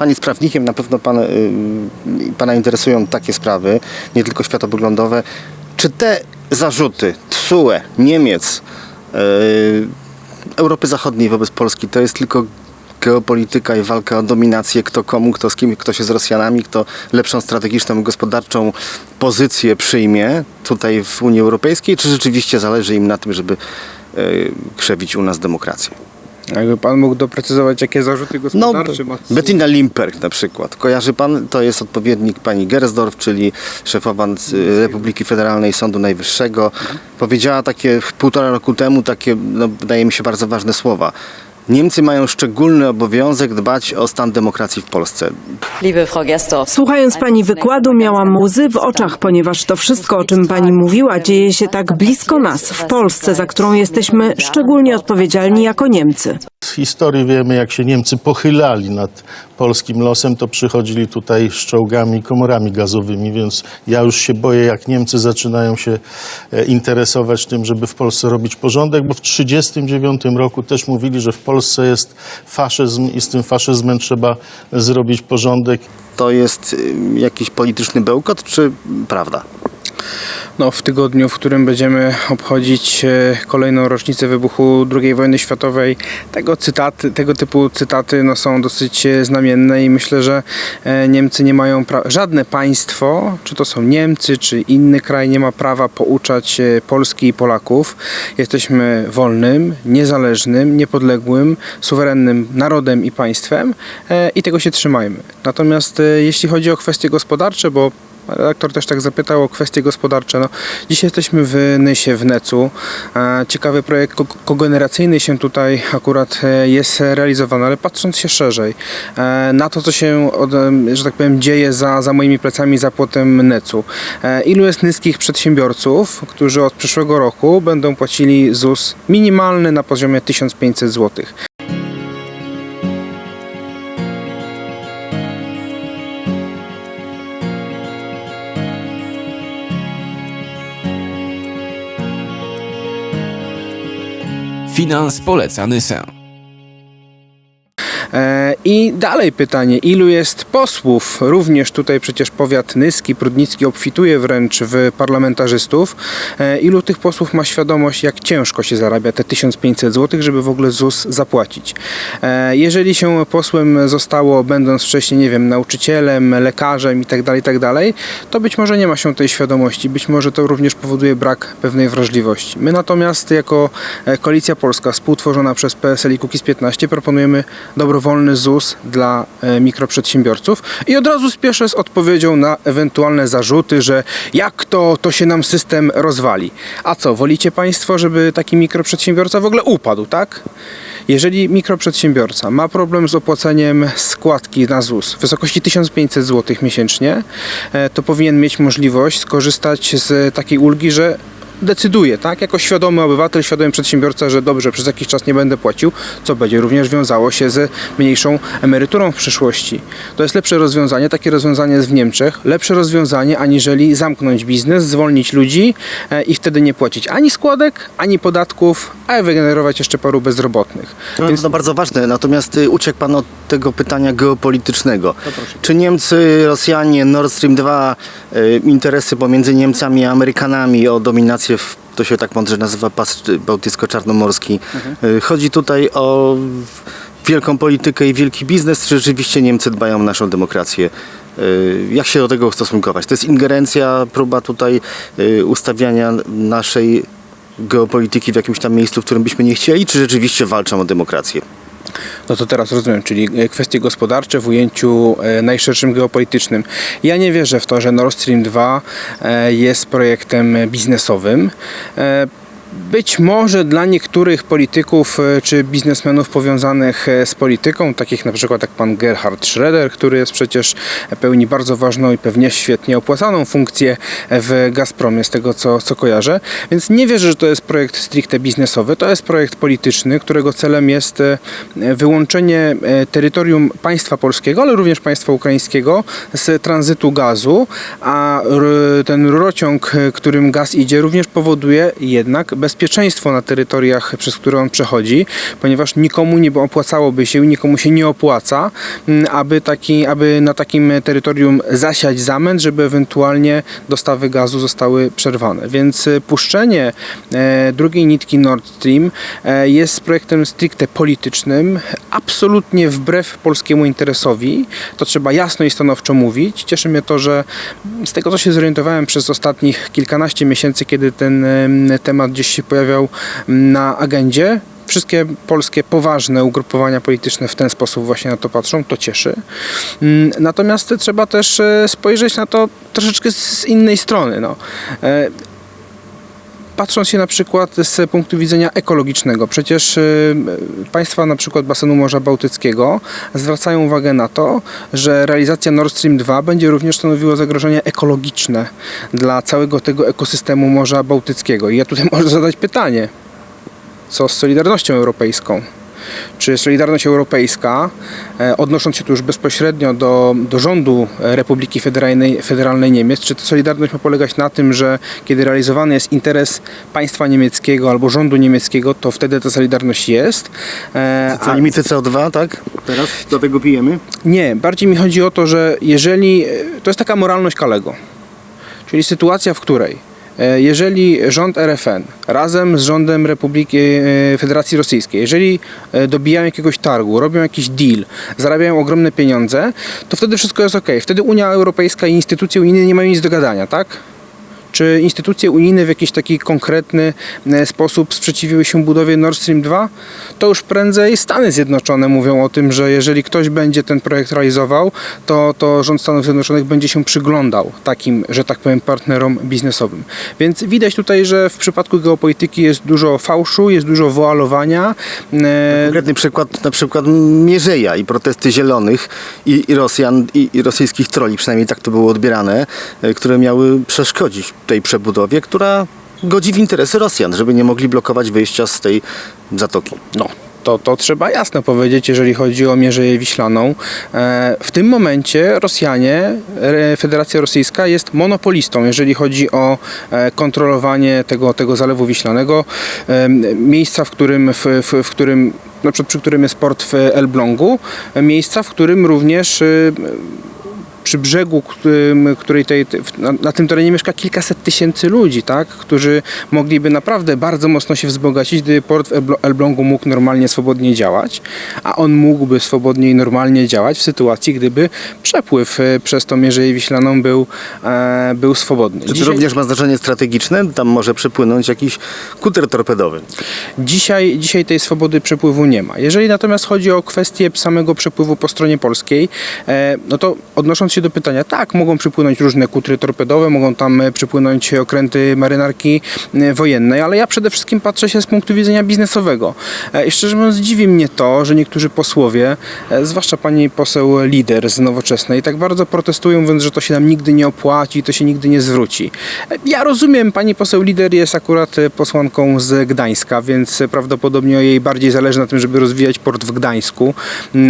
Pan jest prawnikiem, na pewno pan, y, Pana interesują takie sprawy, nie tylko światopoglądowe. Czy te zarzuty TSUE, Niemiec, y, Europy Zachodniej wobec Polski to jest tylko geopolityka i walka o dominację, kto komu, kto z kim, kto się z Rosjanami, kto lepszą strategiczną i gospodarczą pozycję przyjmie tutaj w Unii Europejskiej, czy rzeczywiście zależy im na tym, żeby y, krzewić u nas demokrację? Jakby pan mógł doprecyzować, jakie zarzuty No, gospodarcze ma Bettina Limperk na przykład. Kojarzy pan? To jest odpowiednik pani Gersdorf, czyli szefowa Republiki Federalnej Sądu Najwyższego. Powiedziała takie półtora roku temu takie, no, wydaje mi się, bardzo ważne słowa. Niemcy mają szczególny obowiązek dbać o stan demokracji w Polsce. Liebe Frau Gersdorf. Słuchając pani wykładu, miałam łzy w oczach, ponieważ to wszystko, o czym pani mówiła, dzieje się tak blisko nas, w Polsce, za którą jesteśmy szczególnie odpowiedzialni jako Niemcy. Z historii wiemy, jak się Niemcy pochylali nad polskim losem, to przychodzili tutaj z czołgami komorami gazowymi, więc ja już się boję, jak Niemcy zaczynają się e, interesować tym, żeby w Polsce robić porządek, bo w 1939 roku też mówili, że w Polsce jest faszyzm i z tym faszyzmem trzeba zrobić porządek. To jest y, jakiś polityczny bełkot, czy prawda? No, w tygodniu, w którym będziemy obchodzić e, kolejną rocznicę wybuchu II wojny światowej, tego, cytaty, tego typu cytaty no, są dosyć e, znamienne i myślę, że e, Niemcy nie mają prawa, żadne państwo, czy to są Niemcy, czy inny kraj, nie ma prawa pouczać Polski i Polaków. Jesteśmy wolnym, niezależnym, niepodległym, suwerennym narodem i państwem i tego się trzymajmy. Natomiast jeśli chodzi o kwestie gospodarcze, bo Redaktor też tak zapytał o kwestie gospodarcze. No, dzisiaj jesteśmy w Nysie, w Necu. E, Ciekawy projekt ko- kogeneracyjny się tutaj akurat e, jest realizowany, ale patrząc się szerzej e, na to, co się, że tak powiem, dzieje za, za moimi plecami, za płotem Necu. Ilu jest niskich przedsiębiorców, którzy od przyszłego roku będą płacili ZUS minimalny na poziomie 1500 zł. Finans poleca Nysę. E, I dalej pytanie, ilu jest posłów? Również tutaj przecież powiat nyski, prudnicki obfituje wręcz w parlamentarzystów. E, Ilu tych posłów ma świadomość, jak ciężko się zarabia te 1500 zł, żeby w ogóle ZUS zapłacić? E, Jeżeli się posłem zostało, będąc wcześniej, nie wiem, nauczycielem, lekarzem itd., itd., to być może nie ma się tej świadomości. Być może to również powoduje brak pewnej wrażliwości. My natomiast jako Koalicja Polska, współtworzona przez PSL i Kukiz15, proponujemy dobrowolny ZUS dla e, mikroprzedsiębiorców i od razu spieszę z odpowiedzią na ewentualne zarzuty, że jak to, to się nam system rozwali. A co, wolicie Państwo, żeby taki mikroprzedsiębiorca w ogóle upadł, tak? Jeżeli mikroprzedsiębiorca ma problem z opłaceniem składki na ZUS w wysokości 1500 zł miesięcznie, e, to powinien mieć możliwość skorzystać z takiej ulgi, że decyduje, tak, jako świadomy obywatel, świadomy przedsiębiorca, że dobrze, przez jakiś czas nie będę płacił, co będzie również wiązało się z mniejszą emeryturą w przyszłości. To jest lepsze rozwiązanie, takie rozwiązanie jest w Niemczech, lepsze rozwiązanie aniżeli zamknąć biznes, zwolnić ludzi e, i wtedy nie płacić ani składek, ani podatków, a wygenerować jeszcze paru bezrobotnych. To Więc to bardzo ważne, natomiast y, uciekł Pan od tego pytania geopolitycznego. Czy Niemcy, Rosjanie, Nord Stream 2, y, interesy pomiędzy Niemcami a Amerykanami o dominację, w, to się tak mądrze nazywa pas bałtycko-czarnomorski. Y, Chodzi tutaj o wielką politykę i wielki biznes, czy rzeczywiście Niemcy dbają o naszą demokrację? Y, Jak się do tego ustosunkować? To jest ingerencja, próba tutaj y, ustawiania naszej geopolityki w jakimś tam miejscu, w którym byśmy nie chcieli, czy rzeczywiście walczą o demokrację? No to teraz rozumiem, czyli e, kwestie gospodarcze w ujęciu e, najszerszym geopolitycznym. Ja nie wierzę w to, że Nord Stream 2 e, jest projektem biznesowym. Być może dla niektórych polityków e, czy biznesmenów powiązanych e, z polityką, takich na przykład jak pan Gerhard Schroeder, który jest przecież e, pełni bardzo ważną i pewnie świetnie opłacaną funkcję w Gazpromie, z tego co, co kojarzę. Więc nie wierzę, że to jest projekt stricte biznesowy. To jest projekt polityczny, którego celem jest wyłączenie terytorium państwa polskiego, ale również państwa ukraińskiego z tranzytu gazu, a ten rurociąg, którym gaz idzie, również powoduje jednak bezpieczeństwo na terytoriach, przez które on przechodzi, ponieważ nikomu nie opłacałoby się i nikomu się nie opłaca, m, aby, taki, aby na takim terytorium zasiać zamęt, żeby ewentualnie dostawy gazu zostały przerwane. Więc e, puszczenie e, drugiej nitki Nord Stream e, jest projektem stricte politycznym, absolutnie wbrew polskiemu interesowi. To trzeba jasno i stanowczo mówić. Cieszy mnie to, że z tego co się zorientowałem przez ostatnich kilkanaście miesięcy, kiedy ten em, temat gdzieś się pojawiał na agendzie, wszystkie polskie poważne ugrupowania polityczne w ten sposób właśnie na to patrzą, to cieszy. Mm, Natomiast trzeba też e, spojrzeć na to troszeczkę z innej strony. No. Patrząc się na przykład z punktu widzenia ekologicznego, przecież y, państwa na przykład basenu Morza Bałtyckiego zwracają uwagę na to, że realizacja Nord Stream 2 będzie również stanowiło zagrożenie ekologiczne dla całego tego ekosystemu Morza Bałtyckiego. I ja tutaj może zadać pytanie, co z Solidarnością Europejską? Czy Solidarność Europejska, e, odnosząc się tu już bezpośrednio do, do rządu e, Republiki Federalnej, Federalnej Niemiec, czy ta Solidarność ma polegać na tym, że kiedy realizowany jest interes państwa niemieckiego albo rządu niemieckiego, to wtedy ta Solidarność jest? E, Co, limity CO2, tak? Teraz do tego pijemy? nie, bardziej mi chodzi o to, że jeżeli. To jest taka moralność Kalego. Czyli sytuacja, w której e, jeżeli rząd RFN razem z rządem Republiki e, Federacji Rosyjskiej, jeżeli e, dobijają jakiegoś targu, robią jakiś deal, zarabiają ogromne pieniądze, to wtedy wszystko jest ok. Wtedy Unia Europejska i instytucje unijne nie mają nic do gadania, tak? Czy instytucje unijne w jakiś taki konkretny e, sposób sprzeciwiły się budowie Nord Stream 2? To już prędzej Stany Zjednoczone mówią o tym, że jeżeli ktoś będzie ten projekt realizował, to, to rząd Stanów Zjednoczonych będzie się przyglądał takim, że tak powiem, partnerom biznesowym. Więc widać tutaj, że w przypadku geopolityki jest dużo fałszu, jest dużo woalowania. E, Konkretny przykład, na przykład Mierzeja i protesty zielonych i, i Rosjan, i, i rosyjskich troli, przynajmniej tak to było odbierane, e, które miały przeszkodzić tej przebudowie, która godzi w interesy Rosjan, żeby nie mogli blokować wyjścia z tej zatoki. No, to, to trzeba jasno powiedzieć, jeżeli chodzi o Mierzeję Wiślaną. E, W tym momencie Rosjanie, Federacja Rosyjska jest monopolistą, jeżeli chodzi o e, kontrolowanie tego, tego Zalewu Wiślanego, e, miejsca, w którym, w, w, w którym na przykład przy którym jest port w Elblągu, miejsca, w którym również e, przy brzegu, którym, której tej, na, na tym terenie mieszka kilkaset tysięcy ludzi, tak? którzy mogliby naprawdę bardzo mocno się wzbogacić, gdyby port w Elblągu mógł normalnie, swobodnie działać, a on mógłby swobodnie i normalnie działać w sytuacji, gdyby przepływ e, przez tą Mierzeję Wiślaną był, e, był swobodny. Czy to Dzisiaj- również ma znaczenie strategiczne? Tam może przepłynąć jakiś kuter torpedowy. Dzisiaj, dzisiaj tej swobody przepływu nie ma. Jeżeli natomiast chodzi o kwestię samego przepływu po stronie polskiej, e, no to odnosząc się do pytania, tak, mogą przypłynąć różne kutry torpedowe, mogą tam e, przypłynąć okręty marynarki e, wojennej, ale ja przede wszystkim patrzę się z punktu widzenia biznesowego. E, I szczerze mówiąc dziwi mnie to, że niektórzy posłowie, zwłaszcza pani poseł lider z Nowoczesnej, tak bardzo protestują, mówiąc, że to się nam nigdy nie opłaci, to się nigdy nie zwróci. Ja rozumiem, pani poseł lider jest akurat posłanką z Gdańska, więc prawdopodobnie jej bardziej zależy na tym, żeby rozwijać port w Gdańsku,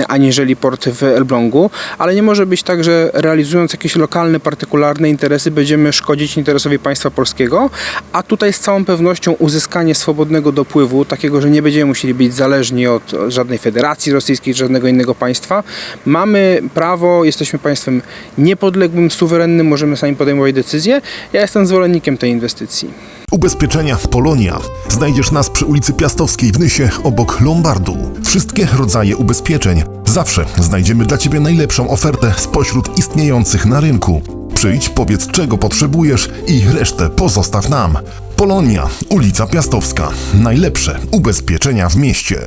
aniżeli port w Elblągu, ale nie może być tak, że realizując jakieś lokalne, partykularne interesy będziemy szkodzić interesowi państwa polskiego, a tutaj z całą pewnością uzyskanie swobodnego dopływu, takiego, że nie będziemy musieli być zależni od żadnej federacji rosyjskiej, żadnego innego państwa. Mamy prawo, jesteśmy państwem niepodległym, suwerennym, możemy sami podejmować decyzje. Ja jestem zwolennikiem tej inwestycji. Ubezpieczenia Polonia. Znajdziesz nas przy ulicy Piastowskiej w Nysie obok Lombardu. Wszystkie rodzaje ubezpieczeń. Zawsze znajdziemy dla Ciebie najlepszą ofertę spośród istniejących na rynku. Przyjdź, powiedz czego potrzebujesz i resztę pozostaw nam. Polonia, ulica Piastowska. Najlepsze ubezpieczenia w mieście.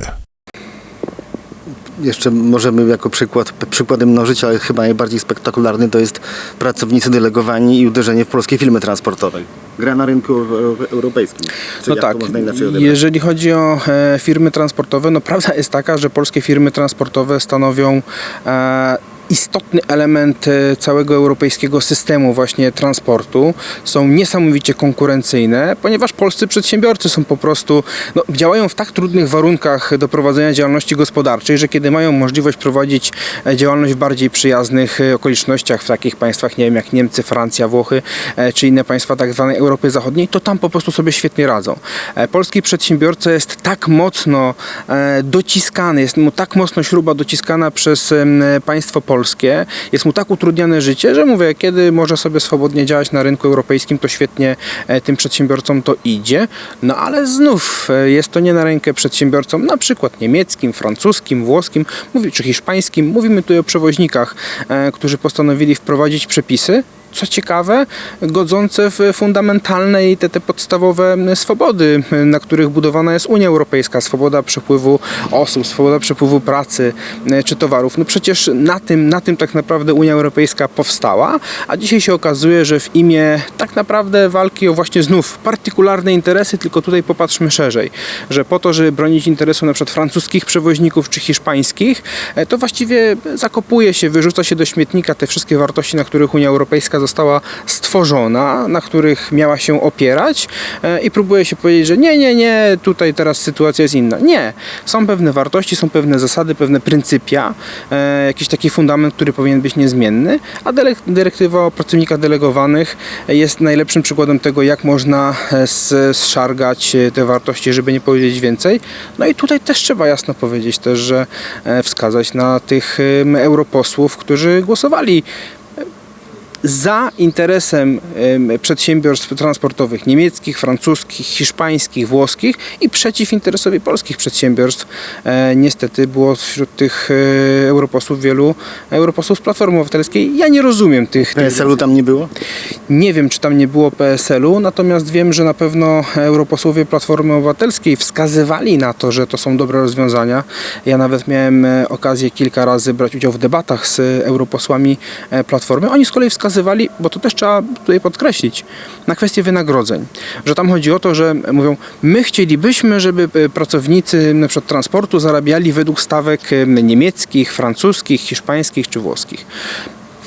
Jeszcze możemy jako przykład, przykładem mnożyć, ale chyba najbardziej spektakularny to jest pracownicy delegowani i uderzenie w polskie filmy transportowe. Gra na rynku euro- europejskim. Czy No tak, jeżeli chodzi o e, firmy transportowe, no prawda jest taka, że polskie firmy transportowe stanowią e, istotny element e, całego europejskiego systemu właśnie transportu. Są niesamowicie konkurencyjne, ponieważ polscy przedsiębiorcy są po prostu, no, działają w tak trudnych warunkach do prowadzenia działalności gospodarczej, że kiedy mają możliwość prowadzić e, działalność w bardziej przyjaznych e, okolicznościach, w takich państwach, nie wiem, jak Niemcy, Francja, Włochy, czy inne państwa tak zwanej Europy Zachodniej, to tam po prostu sobie świetnie radzą. Polski przedsiębiorca jest tak mocno dociskany, jest mu tak mocno śruba dociskana przez państwo polskie, jest mu tak utrudniane życie, że mówię, kiedy może sobie swobodnie działać na rynku europejskim, to świetnie e, tym przedsiębiorcom to idzie. No ale znów e, jest to nie na rękę przedsiębiorcom, na przykład niemieckim, francuskim, włoskim, czy hiszpańskim. Mówimy tutaj o przewoźnikach, e, którzy postanowili wprowadzić przepisy, co ciekawe, godzące w fundamentalne i te, te podstawowe swobody, na których budowana jest Unia Europejska, swoboda przepływu osób, swoboda przepływu pracy czy towarów. No przecież na tym, na tym tak naprawdę Unia Europejska powstała, a dzisiaj się okazuje, że w imię tak naprawdę walki o właśnie znów partykularne interesy, tylko tutaj popatrzmy szerzej, że po to, żeby bronić interesu na przykład francuskich przewoźników czy hiszpańskich, e, to właściwie zakopuje się, wyrzuca się do śmietnika te wszystkie wartości, na których Unia Europejska została stworzona, na których miała się opierać e, i próbuje się powiedzieć, że nie, nie, nie, tutaj teraz sytuacja jest inna. Nie. Są pewne wartości, są pewne zasady, pewne pryncypia, e, jakiś taki fundament, który powinien być niezmienny, a dyrektywa o pracownikach delegowanych jest najlepszym przykładem tego, jak można e, zszargać te wartości, żeby nie powiedzieć więcej. No i tutaj też trzeba jasno powiedzieć też, że wskazać na tych europosłów, którzy głosowali za interesem em, przedsiębiorstw transportowych niemieckich, francuskich, hiszpańskich, włoskich i przeciw interesowi polskich przedsiębiorstw. E, niestety było wśród tych e, europosłów wielu europosłów z Platformy Obywatelskiej. Ja nie rozumiem tych, PSL-u tam nie było? nie wiem, czy tam nie było PSL-u, natomiast wiem, że na pewno europosłowie Platformy Obywatelskiej wskazywali na to, że to są dobre rozwiązania. Ja nawet miałem e, okazję kilka razy brać udział w debatach z europosłami Platformy. Oni z kolei wskazywali, bo to też trzeba tutaj podkreślić, na kwestię wynagrodzeń. Że tam chodzi o to, że mówią, my chcielibyśmy, żeby e, pracownicy na przykład transportu zarabiali według stawek niemieckich, francuskich, hiszpańskich czy włoskich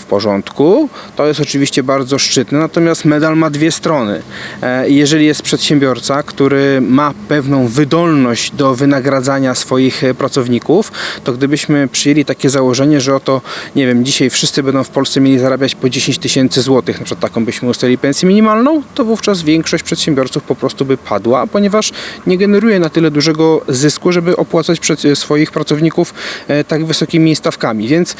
porządku. To jest oczywiście bardzo szczytne, natomiast medal ma dwie strony. E, Jeżeli jest przedsiębiorca, który ma pewną wydolność do wynagradzania swoich e, pracowników, to gdybyśmy przyjęli takie założenie, że oto, nie wiem, dzisiaj wszyscy będą w Polsce mieli zarabiać po 10 tysięcy złotych, na przykład taką byśmy ustalili pensję minimalną, to wówczas większość przedsiębiorców po prostu by padła, ponieważ nie generuje na tyle dużego zysku, żeby opłacać przed- swoich pracowników e, tak wysokimi stawkami. Więc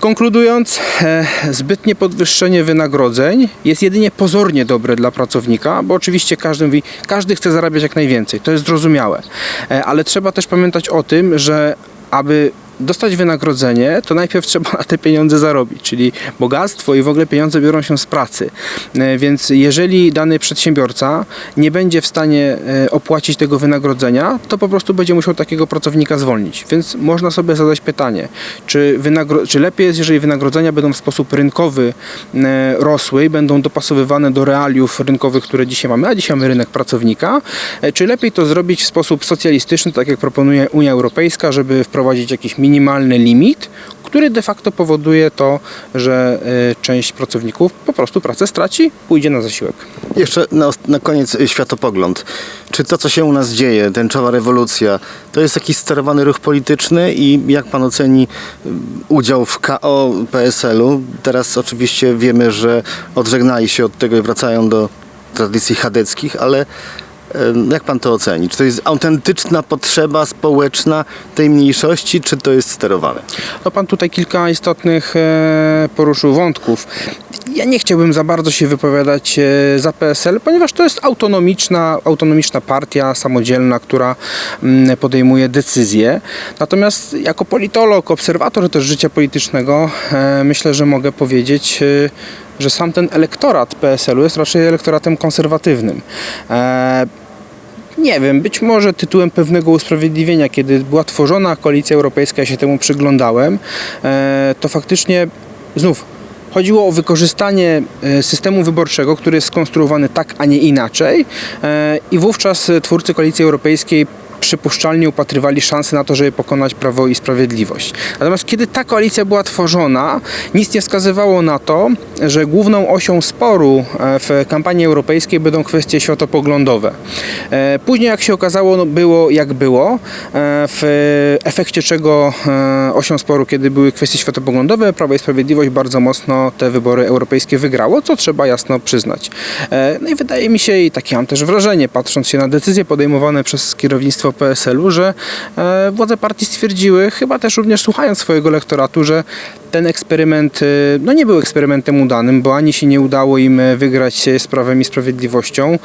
Konkludując, e, zbytnie podwyższenie wynagrodzeń jest jedynie pozornie dobre dla pracownika, bo oczywiście każdy mówi, każdy chce zarabiać jak najwięcej, to jest zrozumiałe, E, ale trzeba też pamiętać o tym, że aby dostać wynagrodzenie, to najpierw trzeba na te pieniądze zarobić, czyli bogactwo i w ogóle pieniądze biorą się z pracy. E, Więc jeżeli dany przedsiębiorca nie będzie w stanie e, opłacić tego wynagrodzenia, to po prostu będzie musiał takiego pracownika zwolnić. Więc można sobie zadać pytanie, czy, czy lepiej jest, jeżeli wynagrodzenia będą w sposób rynkowy e, rosły i będą dopasowywane do realiów rynkowych, które dzisiaj mamy, a dzisiaj mamy rynek pracownika, czy lepiej to zrobić w sposób socjalistyczny, tak jak proponuje Unia Europejska, żeby wprowadzić jakiś minimalny limit, który de facto powoduje to, że e, część pracowników po prostu pracę straci, pójdzie na zasiłek. Jeszcze na, na koniec y, światopogląd. Czy to, co się u nas dzieje, tęczowa rewolucja, to jest jakiś sterowany ruch polityczny i jak pan oceni y, udział w KO PSL-u? Teraz oczywiście wiemy, że odżegnali się od tego i wracają do tradycji chadeckich, ale jak pan to oceni? Czy to jest autentyczna potrzeba społeczna tej mniejszości, czy to jest sterowane? No pan tutaj kilka istotnych e, poruszył wątków. Ja nie chciałbym za bardzo się wypowiadać e, za PSL, ponieważ to jest autonomiczna, autonomiczna partia samodzielna, która mm, podejmuje decyzje. Natomiast jako politolog, obserwator też życia politycznego, e, myślę, że mogę powiedzieć, że sam ten elektorat PSL-u jest raczej elektoratem konserwatywnym. E, nie wiem, być może tytułem pewnego usprawiedliwienia, kiedy była tworzona koalicja europejska, ja się temu przyglądałem, e, to faktycznie znów chodziło o wykorzystanie e, systemu wyborczego, który jest skonstruowany tak, a nie inaczej i wówczas twórcy koalicji europejskiej przypuszczalnie upatrywali szansę na to, żeby pokonać Prawo i Sprawiedliwość. Natomiast kiedy ta koalicja była tworzona, nic nie wskazywało na to, że główną osią sporu e, w kampanii europejskiej będą kwestie światopoglądowe. E, Później, jak się okazało, no było jak było, e, w efekcie czego osią sporu, kiedy były kwestie światopoglądowe, Prawo i Sprawiedliwość bardzo mocno te wybory europejskie wygrało, co trzeba jasno przyznać. No i wydaje mi się, i takie mam też wrażenie, patrząc się na decyzje podejmowane przez kierownictwo PSL-u, że e, władze partii stwierdziły, chyba też również słuchając swojego lektoratu, że ten eksperyment e, no nie był eksperymentem udanym, bo ani się nie udało im e, wygrać z Prawem i Sprawiedliwością,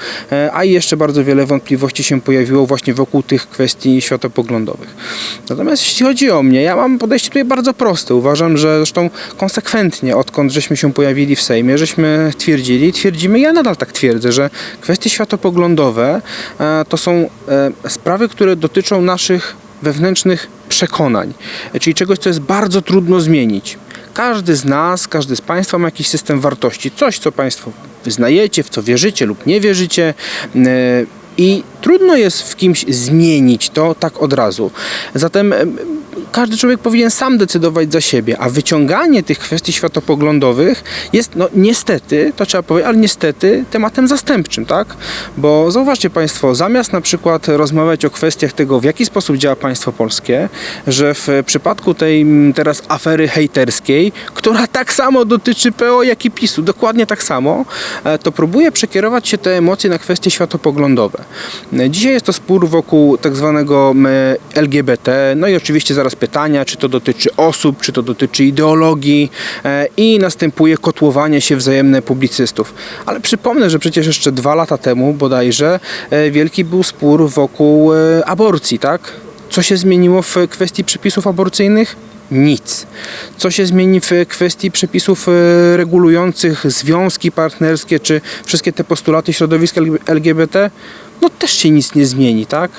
a jeszcze bardzo wiele wątpliwości się pojawiło właśnie wokół tych kwestii światopoglądowych. Natomiast jeśli chodzi o mnie, ja mam podejście tutaj bardzo proste. Uważam, że zresztą konsekwentnie, odkąd żeśmy się pojawili w Sejmie, żeśmy twierdzili, twierdzimy, ja nadal tak twierdzę, że kwestie światopoglądowe to są sprawy, które dotyczą naszych wewnętrznych przekonań, e, czyli czegoś, co jest bardzo trudno zmienić. Każdy z nas, każdy z Państwa ma jakiś system wartości, coś, co Państwo wyznajecie, w co wierzycie lub nie wierzycie. e, I trudno jest w kimś zmienić to tak od razu. Zatem em, każdy człowiek powinien sam decydować za siebie, a wyciąganie tych kwestii światopoglądowych jest, no niestety, to trzeba powiedzieć, ale niestety tematem zastępczym, tak? Bo zauważcie Państwo, zamiast na przykład rozmawiać o kwestiach tego, w jaki sposób działa państwo polskie, że w przypadku tej teraz afery hejterskiej, która tak samo dotyczy PO, jak i PiSu, dokładnie tak samo, e, to próbuje przekierować się te emocje na kwestie światopoglądowe. E, Dzisiaj jest to spór wokół tak zwanego LGBT, no i oczywiście zaraz pytania, czy to dotyczy osób, czy to dotyczy ideologii e, i następuje kotłowanie się wzajemne publicystów. Ale przypomnę, że przecież jeszcze dwa lata temu bodajże e, wielki był spór wokół e, aborcji, tak? Co się zmieniło w kwestii przepisów aborcyjnych? Nic. Co się zmieni w kwestii przepisów regulujących związki partnerskie, czy wszystkie te postulaty środowisk LGBT? No też się nic nie zmieni, tak?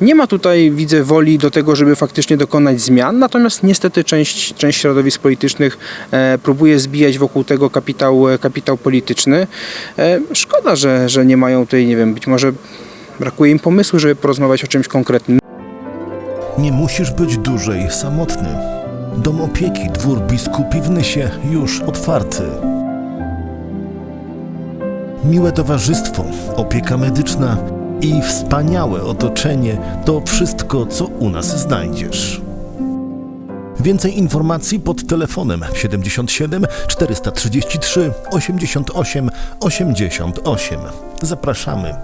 Nie ma tutaj, widzę, woli do tego, żeby faktycznie dokonać zmian, natomiast niestety część, część środowisk politycznych e, próbuje zbijać wokół tego kapitał, e, kapitał polityczny. E, szkoda, że, że nie mają tutaj, nie wiem, być może brakuje im pomysłu, żeby porozmawiać o czymś konkretnym. Nie musisz być dłużej samotny. Dom opieki dwór biskupi w Nysie już otwarty. Miłe towarzystwo, opieka medyczna i wspaniałe otoczenie to wszystko, co u nas znajdziesz. Więcej informacji pod telefonem 77 433 88 88. Zapraszamy.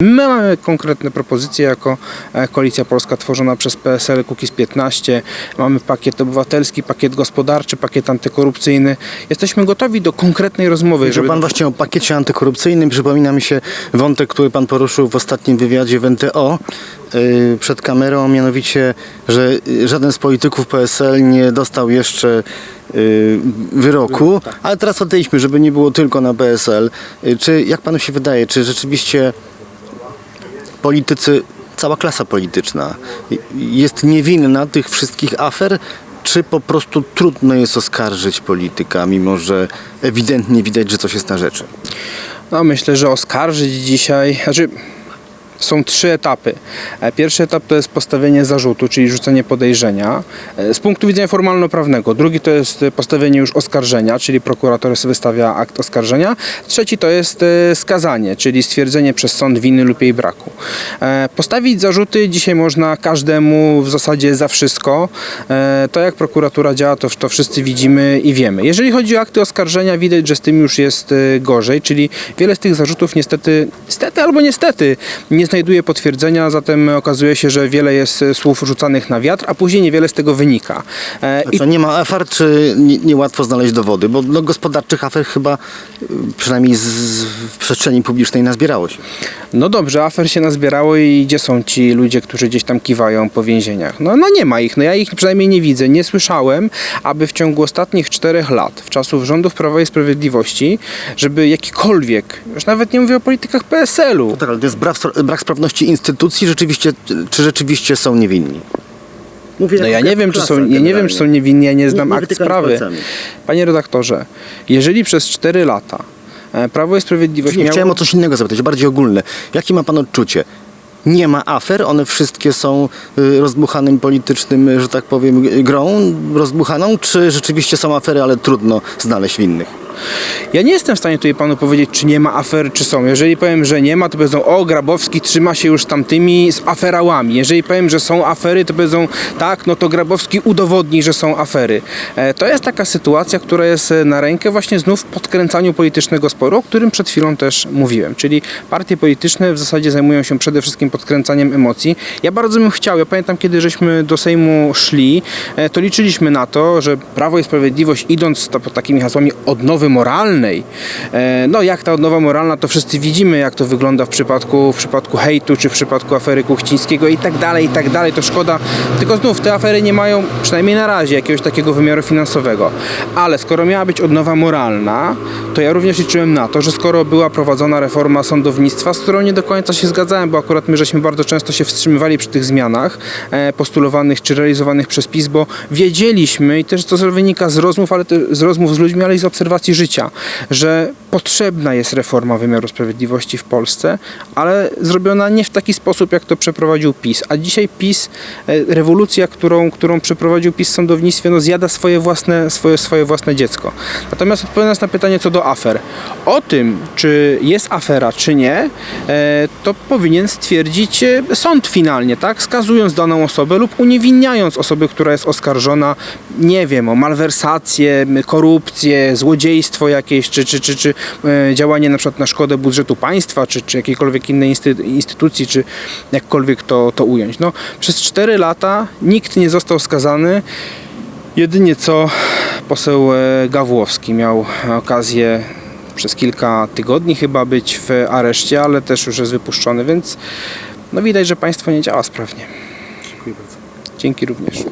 My mamy konkretne propozycje jako e, Koalicja Polska tworzona przez PSL Kukiz 15. Mamy pakiet obywatelski, pakiet gospodarczy, pakiet antykorupcyjny. Jesteśmy gotowi do konkretnej rozmowy, Że pan właśnie o pakiecie antykorupcyjnym przypomina mi się wątek, który pan poruszył w ostatnim wywiadzie w NTO yy, przed kamerą, mianowicie, że y, żaden z polityków PSL nie dostał jeszcze yy, wyroku, ale teraz odejdźmy, żeby nie było tylko na PSL. Czy, jak panu się wydaje, czy rzeczywiście politycy, cała klasa polityczna jest niewinna tych wszystkich afer, czy po prostu trudno jest oskarżyć polityka, mimo że ewidentnie widać, że coś jest na rzeczy? No, myślę, że oskarżyć dzisiaj, znaczy są trzy etapy. E, Pierwszy etap to jest postawienie zarzutu, czyli rzucenie podejrzenia e, z punktu widzenia formalno-prawnego. Drugi to jest e, postawienie już oskarżenia, czyli prokurator wystawia akt oskarżenia. Trzeci to jest skazanie, czyli stwierdzenie przez sąd winy lub jej braku. Postawić zarzuty dzisiaj można każdemu w zasadzie za wszystko. To jak prokuratura działa, to, to wszyscy widzimy i wiemy. Jeżeli chodzi o akty oskarżenia, widać, że z tym już jest gorzej, czyli wiele z tych zarzutów niestety, niestety albo niestety nie znajduje potwierdzenia, zatem okazuje się, że wiele jest e, słów rzucanych na wiatr, a później niewiele z tego wynika. E, co, nie ma afer, czy nie- niełatwo znaleźć dowody? Bo no, gospodarczych afer chyba y, przynajmniej z, z, w przestrzeni publicznej nazbierało się. No dobrze, afer się nazbierało i gdzie są ci ludzie, którzy gdzieś tam kiwają po więzieniach? No, no nie ma ich, no ja ich przynajmniej nie widzę. Nie słyszałem, aby w ciągu ostatnich czterech lat, w czasów rządów Prawa i Sprawiedliwości, żeby jakikolwiek, już nawet nie mówię o politykach PSL-u, Tak, ale to jest brak, brak sprawności instytucji, rzeczywiście, czy rzeczywiście są niewinni? Mówię No ja nie wiem, czy są, ja nie wiem, czy są niewinni, ja nie znam nie akt wytykam sprawy. palcami. Panie redaktorze, jeżeli przez 4 lata e, Prawo i Sprawiedliwość Nie, miało... chciałem o coś innego zapytać, bardziej ogólne. Jakie ma pan odczucie? Nie ma afer, one wszystkie są y, rozbuchanym politycznym, że tak powiem, grą rozbuchaną, czy rzeczywiście są afery, ale trudno znaleźć winnych? Ja nie jestem w stanie tutaj panu powiedzieć, czy nie ma afer, czy są. Jeżeli powiem, że nie ma, to powiedzą, o, Grabowski trzyma się już tamtymi z aferałami. Jeżeli powiem, że są afery, to powiedzą, tak, no to Grabowski udowodni, że są afery. E, to jest taka sytuacja, która jest e, na rękę właśnie znów podkręcaniu politycznego sporu, o którym przed chwilą też mówiłem. Czyli partie polityczne w zasadzie zajmują się przede wszystkim podkręcaniem emocji. Ja bardzo bym chciał, ja pamiętam, kiedy żeśmy do Sejmu szli, e, to liczyliśmy na to, że Prawo i Sprawiedliwość idąc pod takimi hasłami odnowy moralnej, e, no jak ta odnowa moralna, to wszyscy widzimy, jak to wygląda w przypadku, w przypadku hejtu, czy w przypadku afery Kuchcińskiego i tak dalej, i tak dalej, to szkoda. Tylko znów te afery nie mają, przynajmniej na razie, jakiegoś takiego wymiaru finansowego. Ale skoro miała być odnowa moralna, to ja również liczyłem na to, że skoro była prowadzona reforma sądownictwa, z którą nie do końca się zgadzałem, bo akurat my żeśmy bardzo często się wstrzymywali przy tych zmianach e, postulowanych czy realizowanych przez PiS, bo wiedzieliśmy i też to wynika z rozmów, ale z rozmów z ludźmi, ale i z obserwacji życia, że potrzebna jest reforma wymiaru sprawiedliwości w Polsce, ale zrobiona nie w taki sposób, jak to przeprowadził PiS. A dzisiaj PiS, e, rewolucja, którą, którą przeprowadził PiS w sądownictwie, no zjada swoje własne, swoje, swoje własne dziecko. Natomiast odpowiadając na pytanie co do afer, o tym, czy jest afera, czy nie, e, to powinien stwierdzić e, sąd finalnie, tak? Skazując daną osobę lub uniewinniając osobę, która jest oskarżona, nie wiem, o malwersację, korupcję, złodziejstwo jakieś, czy, czy, czy, czy e, działanie na przykład na szkodę budżetu państwa, czy, czy jakiejkolwiek innej insty- instytucji, czy jakkolwiek to, to ująć. No, przez 4 lata nikt nie został skazany. Jedynie co poseł e, Gawłowski miał okazję przez kilka tygodni chyba być w areszcie, ale też już jest wypuszczony, więc no widać, że państwo nie działa sprawnie. Dzięki również.